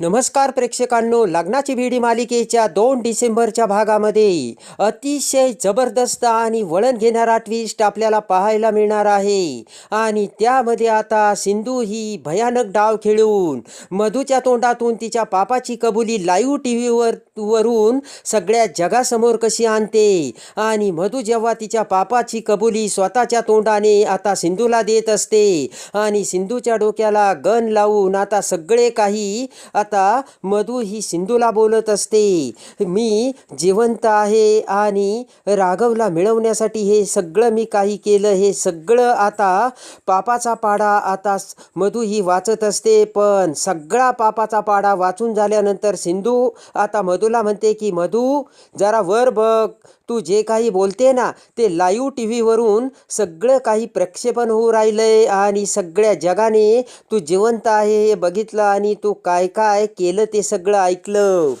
नमस्कार प्रेक्षकांनो लग्नाची भिडी मालिकेच्या दोन डिसेंबरच्या भागामध्ये. अतिशय जबरदस्त आणि वळण घेणारा ट्विस्ट आपल्याला पाहायला मिळणार आहे. आणि त्यामध्ये आता सिंधू ही भयानक डाव खेळून मधूच्या तोंडातून तिच्या पापाची कबुली लाईव्ह टी व्हीवर वरून सगळ्या जगासमोर कशी आणते? आणि मधू जेव्हा तिच्या पापाची कबुली स्वतःच्या तोंडाने आता सिंधूला देत असते आणि सिंधूच्या डोक्याला गन लावून आता सगळे काही आता मधू ही सिंधूला बोलत असते. मी जिवंत आहे आणि राघवला मिळवण्यासाठी हे सगळं मी काही केलं हे सगळं आता पापाचा पाडा आता मधू ही वाचत असते. पण सगळा पापाचा पाडा वाचून झाल्यानंतर सिंधू आता मधूला म्हणते की मधू जरा वर बघ. तू जे काही बोलते ना ते लाईव्ह टी व्हीवरून सगळं काही प्रक्षेपण होऊ राहिलंय आणि सगळ्या जगाने तू जिवंत आहे हे बघितलं आणि तू काय काय केलं ते सगळं ऐकलं.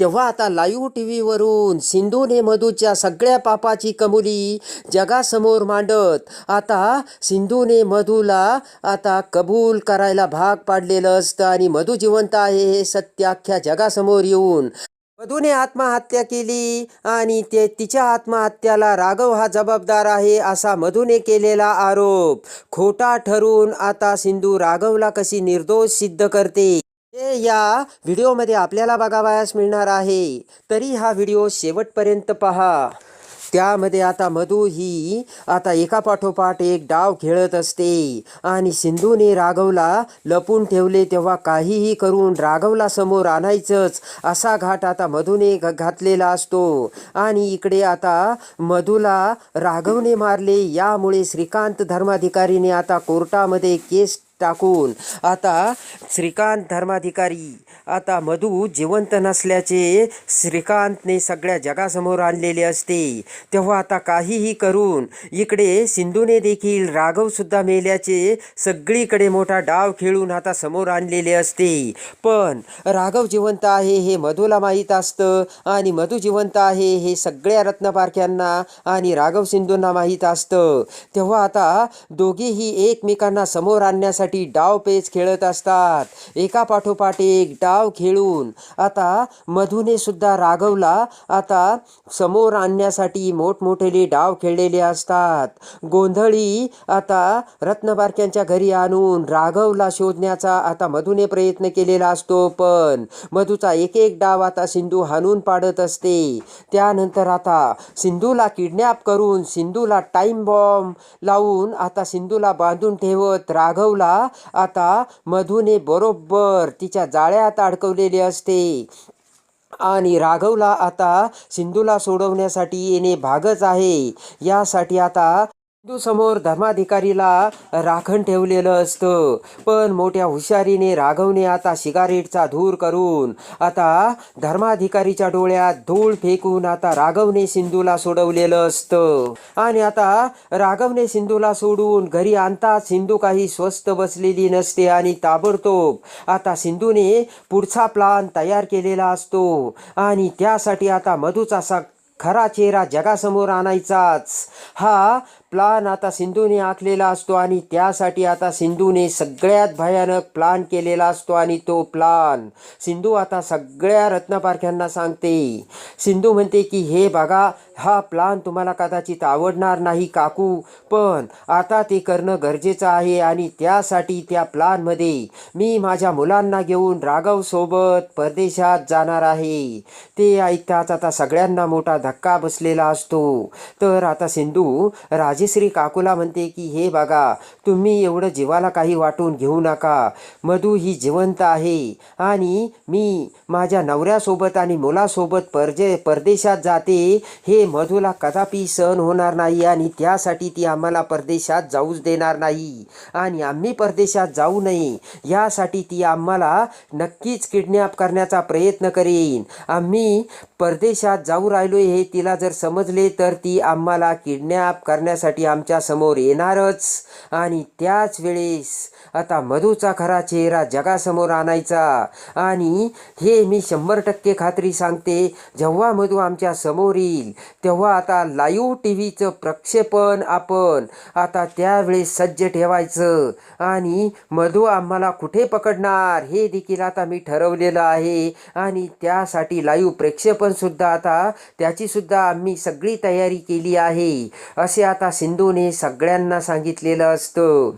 तेव्हा आता लाईव्ह टी व्हीवरून सिंधूने मधूच्या सगळ्या पापाची कमुली जगासमोर मांडत. आता सिंधूने मधूला आता कबूल करायला भाग पाडलेलं असतं आणि मधू जिवंत आहे हे सत्य अख्ख्या जगासमोर येऊन. मधूने आत्महत्या केली आणि ते तिच्या आत्महत्याला राघव हा जबाबदार आहे असा मधूने केलेला आरोप. खोटा ठरून आता सिंधू राघवला कशी निर्दोष सिद्ध करते? हे या व्हिडिओमध्ये आपल्याला बघावयास मिळणार आहे. तरी हा व्हिडिओ शेवटपर्यंत पहा. त्यामध्ये आता मधू ही आता एका पाठोपाठ एक डाव खेळत असते. आणि सिंधूने राघवला लपून ठेवले तेव्हा काहीही करून राघवला समोर आणायचंच असा घाट आता मधूने घ- घातलेला असतो. आणि इकडे आता मधूला राघवने मारले. यामुळे श्रीकांत धर्माधिकारीने आता कोर्टामध्ये केस टाकून. आता श्रीकांत धर्माधिकारी आता मधू जिवंत नसल्याचे श्रीकांतने सगळ्या जगासमोर आणलेले असते. तेव्हा आता काहीही करून इकडे सिंधूने देखील राघवसुद्धा मेल्याचे सगळीकडे मोठा डाव खेळून आता समोर आणलेले असते. पण राघव जिवंत आहे हे मधूला माहीत असतं आणि मधू जिवंत आहे हे सगळ्या रत्नपारख्यांना आणि राघव सिंधूंना माहीत असतं. तेव्हा आता दोघेही एकमेकांना समोर आणण्यासाठी डाव पेच खेळत असतात. एका पाठोपाठ एक डाव खेळून आता मधुने सुद्धा राघवला आता समोर आणण्यासाठी मोठमोठेले डाव खेळलेले असतात. गोंधळी आता रत्नबारक्यांच्या घरी आणून राघवला शोधण्याचा आता मधूने प्रयत्न केलेला असतो पण मधूचा एक एक डाव आता सिंधू हाणून पाडत असते. त्यानंतर आता सिंधूला किडनॅप करून सिंधूला टाईम बॉम्ब लावून आता सिंधूला बांधून ठेवत राघवला आता मधूने बरोबर तिच्या जाळ्यात अडकवलेले असते. आणि राघवला आता सिंधूला सोडवण्यासाठी येणे भागच आहे. यासाठी आता सिंधू समोर धर्माधिकारीला राखण ठेवलेलं असतं. पण मोठ्या हुशारीने राघवने आता सिगारेटचा धूर करून आता धर्माधिकारीच्या डोळ्यात धूळ फेकून आता राघवने सिंधूला सोडवलेलं असतं. आणि आता राघवने सिंधूला सोडून घरी आणता सिंधू काही स्वस्त बसलेली नसते आणि ताबडतोब आता सिंधूने पुढचा प्लान तयार केलेला असतो. आणि त्यासाठी आता मधूचा असा खरा चेहरा जगासमोर आणायचाच. हा प्लान आता सिंधूने आखलेला असतो आणि त्यासाठी आता सिंधूने सगळ्यात भयानक प्लान केलेला असतो आणि तो प्लान सिंधू आता सगळ्या रत्नपारख्यांना सांगते. सिंधू म्हणते की हे बघा हा प्लान तुम्हाला कदाचित आवडणार नाही काकू पण आता ते करणं गरजेचं आहे आणि त्यासाठी त्या प्लानमध्ये मी माझ्या मुलांना घेऊन राघवसोबत परदेशात जाणार आहे. ते ऐकताच आता सगळ्यांना मोठा धक्का बसलेला असतो. तर आता सिंधू राजेश्री काकूला म्हणते की हे बघा तुम्ही एवढं जीवाला काही वाटून घेऊ नका. मधू ही जिवंत आहे. आणि मी माझ्या नवऱ्यासोबत आणि मुलासोबत परजे परदेशात जाते. हे मधूला कदापि सहन होणार नाही आणि त्यासाठी ती आम्हाला परदेशात जाऊच देणार नाही. आणि आम्ही परदेशात जाऊ नये. यासाठी ती आम्हाला नक्कीच किडनॅप करण्याचा प्रयत्न करेन. आम्ही परदेशात जाऊ राहिलो हे तिला जर समजले तर ती आम्हाला किडनॅप करण्यासाठी लढण्यासाठी आमच्यासमोर येणारच. आणि त्याच वेळेस आता मधूचा खरा चेहरा जगासमोर आणायचा. आणि हे मी शंभर टक्के खात्री सांगते जेव्हा मधू आमच्यासमोर येईल तेव्हा आता लाईव्ह टी व्हीचं प्रक्षेपण आपण आता त्यावेळेस सज्ज ठेवायचं. आणि मधू आम्हाला कुठे पकडणार हे देखील आता मी ठरवलेलं आहे. आणि त्यासाठी लाईव्ह प्रेक्षेपणसुद्धा आता त्याचीसुद्धा आम्ही सगळी तयारी केली आहे. असे आता सिंधूने सगळ्यांना सांगितलेलं असतं.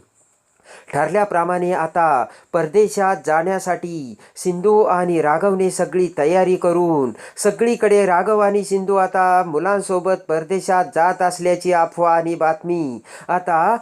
ठरल्याप्रमाणे आता परदेशात जाण्यासाठी सिंधू आणि राघवने सगळी तयारी करून सगळीकडे राघव आणि सिंधू आता मुलांसोबत परदेशात जात असल्याची अफवा आणि बातमी. आता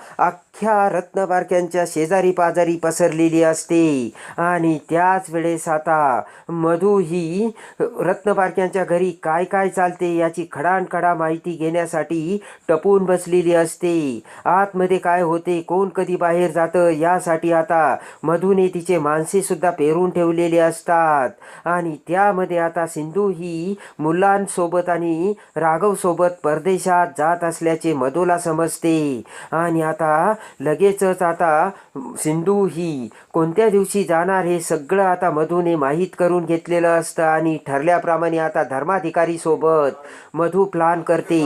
अख्ख्या रत्नबारक्यांच्या शेजारी पाजारी पसरलेली असते. आणि त्याच वेळेस आता मधू ही रत्नबारक्यांच्या घरी काय काय चालते याची खडानखडा माहिती घेण्यासाठी टपून बसलेली असते. आतमध्ये काय होते कोण कधी बाहेर जातं यासाठी आता मधूने तिचे माणसेसुद्धा पेरून ठेवलेले असतात. आणि त्यामध्ये आता सिंधू ही मुलांसोबत आणि राघवसोबत परदेशात जात असल्याचे मधूला समजते. आणि आता लगेचच आता सिंधू ही कोणत्या दिवशी जाणार हे सगळं आता मधूने माहीत करून घेतलेलं असतं आणि ठरल्याप्रमाणे आता धर्माधिकारी सोबत मधू प्लान करते.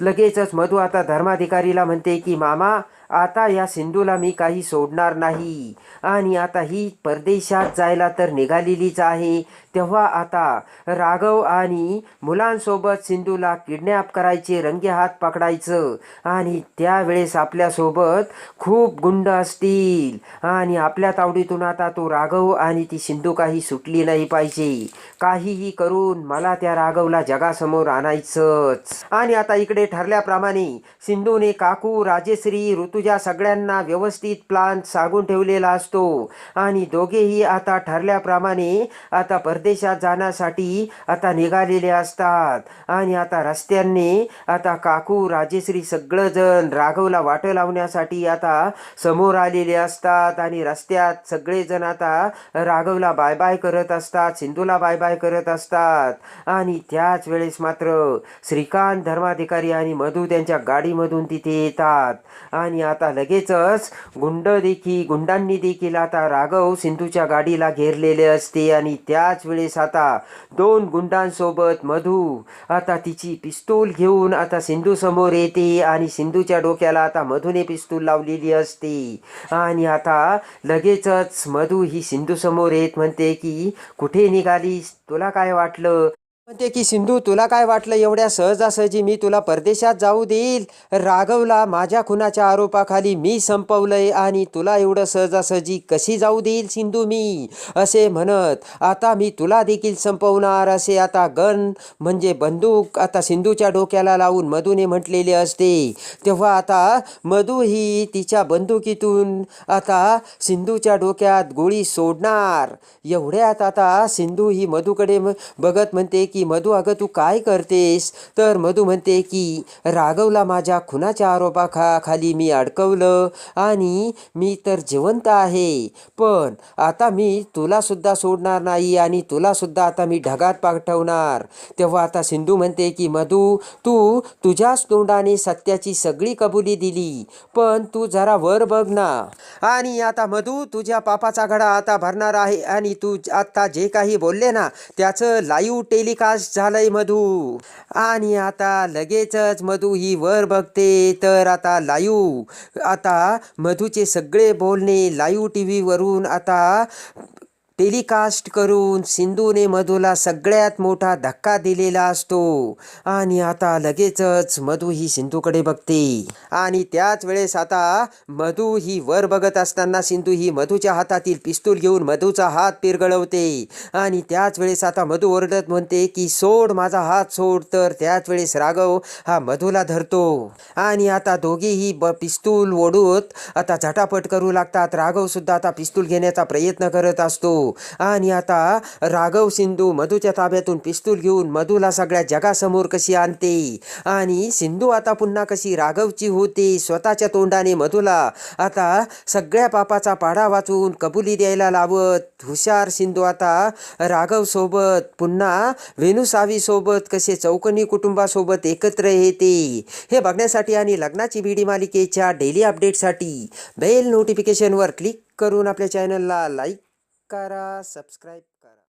लगेचच मधू आता धर्माधिकारीला म्हणते की मामा आता या सिंधूला मी काही सोडणार नाही आणि आता ही परदेशात जायला तर निघालेलीच आहे. तेव्हा आता राघव आणि मुलांसोबत सिंधूला किडनॅप करायचे रंगे हात पकडायचं. आणि त्यावेळेस आपल्यासोबत खूप गुंड असतील. आणि आपल्या तावडीतून आता तो राघव आणि ती सिंधू काही सुटली नाही पाहिजे. काहीही करून मला त्या राघवला जगासमोर आणायचंच. आणि आता इकडे ठरल्याप्रमाणे सिंधूने काकू राजेश्री ऋतुजा सगळ्यांना व्यवस्थित प्लान सांगून ठेवलेला असतो. आणि दोघेही आता ठरल्याप्रमाणे आता पर परदेशात जाण्यासाठी आता निघालेले असतात. आणि आता रस्त्यांनी आता काकू राजेश्री सगळंजण राघवला वाट लावण्यासाठी आता समोर आलेले असतात. आणि रस्त्यात सगळेजण आता राघवला बाय बाय करत असतात सिंधूला बाय बाय करत असतात. आणि त्याच वेळेस मात्र श्रीकांत धर्माधिकारी आणि मधू त्यांच्या गाडीमधून तिथे येतात. आणि आता लगेचच गुंड देखील गुंडांनी देखील आता राघव सिंधूच्या गाडीला घेरलेले असते. आणि त्याच वेळेस आता दोन गुंडांसोबत मधू. आता तिची पिस्तूल घेऊन आता सिंधू समोर येते आणि सिंधूच्या डोक्याला आता मधूने पिस्तूल लावलेली असते. आणि आता लगेचच मधू ही सिंधू समोर येत म्हणते की कुठे निघालीस? तुला काय वाटलं? म्हणते की सिंधू तुला काय वाटलं एवढ्या सहजासहजी मी तुला परदेशात जाऊ देईल? राघवला माझ्या खुनाच्या आरोपाखाली मी संपवलंय आणि तुला एवढं सहजासहजी कशी जाऊ देईल सिंधू मी? असे म्हणत आता मी तुला देखील संपवणार असे आता गन म्हणजे बंदूक आता सिंधूच्या डोक्याला लावून मधूने म्हटलेले असते. तेव्हा आता मधू ही तिच्या बंदुकीतून आता सिंधूच्या डोक्यात गोळी सोडणार. एवढ्यात आता सिंधू ही मधूकडे बघत म्हणते की की मधू अगं तू काय करतेस? तर मधू म्हणते की राघवला माझ्या खुनाच्या आरोपाखा खाली मी अडकवलं आणि मी तर जिवंत आहे. पण आता मी तुलासुद्धा सोडणार नाही आणि तुलासुद्धा आता मी ढगात पाठवणार. तेव्हा आता सिंधू म्हणते की मधू तू तुझ्याच तोंडाने सत्याची सगळी कबुली दिली पण तू जरा वर बघ ना. आणि आता मधू तुझ्या पापाचा घडा आता भरणार आहे आणि तू आत्ता आता जे काही बोलले ना त्याचं लाईव्ह टेलिकास्ट झालंय मधू. आणि आता लगेचच मधू ही वर बघते तर आता लाईव आता मधूचे सगळे बोलणे लाईव्ह टी व्हीवरून आता टेलिकास्ट करून सिंधूने मधूला सगळ्यात मोठा धक्का दिलेला असतो. आणि आता लगेचच मधू ही सिंधूकडे बघते. आणि त्याच वेळेस आता मधू ही वर बघत असताना सिंधू ही मधूच्या हातातील पिस्तूल घेऊन मधूचा हात पिरगळवते. आणि त्याच वेळेस आता मधू ओरडत म्हणते की सोड माझा हात सोड. तर त्याच वेळेस राघव हा मधूला धरतो. आणि आता दोघेही ब पिस्तूल ओढूत आता झटापट करू लागतात. राघव सुद्धा आता पिस्तूल घेण्याचा प्रयत्न करत असतो. आणि आता राघव सिंधू मधूच्या ताब्यातून पिस्तूल घेऊन मधूला सगळ्या जगासमोर कशी आणते? आणि सिंधू आता पुन्हा कशी राघवची होते? स्वतःच्या तोंडाने मधूला आता सगळ्या पापाचा पाडा वाचून कबुली द्यायला लावत. हुशार सिंधू आता राघव सोबत पुन्हा वेणुसावीसोबत कसे चौकनी कुटुंबासोबत एकत्र येते. हे बघण्यासाठी आणि लग्नाची बीडी मालिकेच्या डेली अपडेटसाठी बेल नोटिफिकेशनवर क्लिक करून आपल्या चॅनलला लाईक करा सबस्क्राईब